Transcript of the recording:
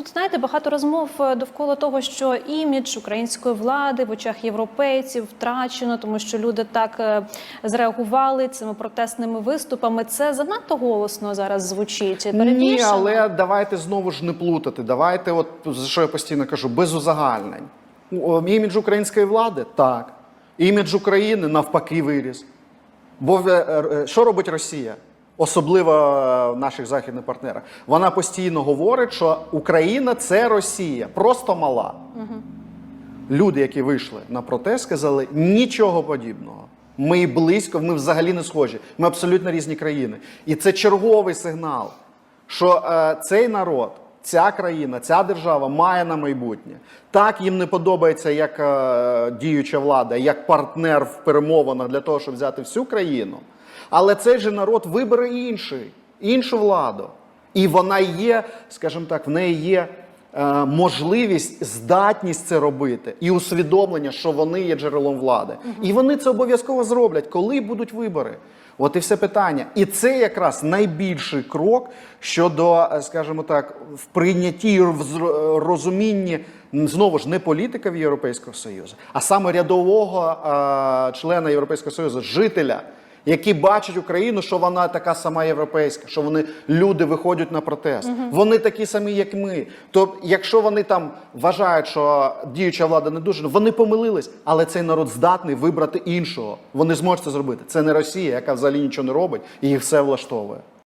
Тут знаєте багато розмов е, довкола того, що імідж української влади в очах європейців втрачено, тому що люди так е, зреагували цими протестними виступами. Це занадто голосно зараз звучить. Ні, але давайте знову ж не плутати. Давайте, от за що я постійно кажу, без узагальнень. Імідж української влади так. Імідж України навпаки виріс. Бо е, що робить Росія? Особливо е, в наших західних партнерах. Вона постійно говорить, що Україна це Росія, просто мала. Люди, які вийшли на протест, сказали нічого подібного. Ми близько, ми взагалі не схожі. Ми абсолютно різні країни. І це черговий сигнал, що е, цей народ, ця країна, ця держава має на майбутнє. Так їм не подобається як е, діюча влада, як партнер в перемовинах для того, щоб взяти всю країну. Але цей же народ вибере інший, іншу владу. І вона є, скажімо так, в неї є е, можливість, здатність це робити, і усвідомлення, що вони є джерелом влади. І вони це обов'язково зроблять, коли будуть вибори. От і все питання. І це якраз найбільший крок щодо, е, скажімо так, в прийнятті в зро- розумінні знову ж не політика в Європейського Союзу, а саме рядового е, члена Європейського Союзу, жителя які бачать Україну, що вона така сама європейська, що вони люди виходять на протест. Вони такі самі, як ми. То якщо вони там вважають, що діюча влада не дуже, вони помилились, але цей народ здатний вибрати іншого. Вони зможуть це зробити. Це не Росія, яка взагалі нічого не робить і їх все влаштовує.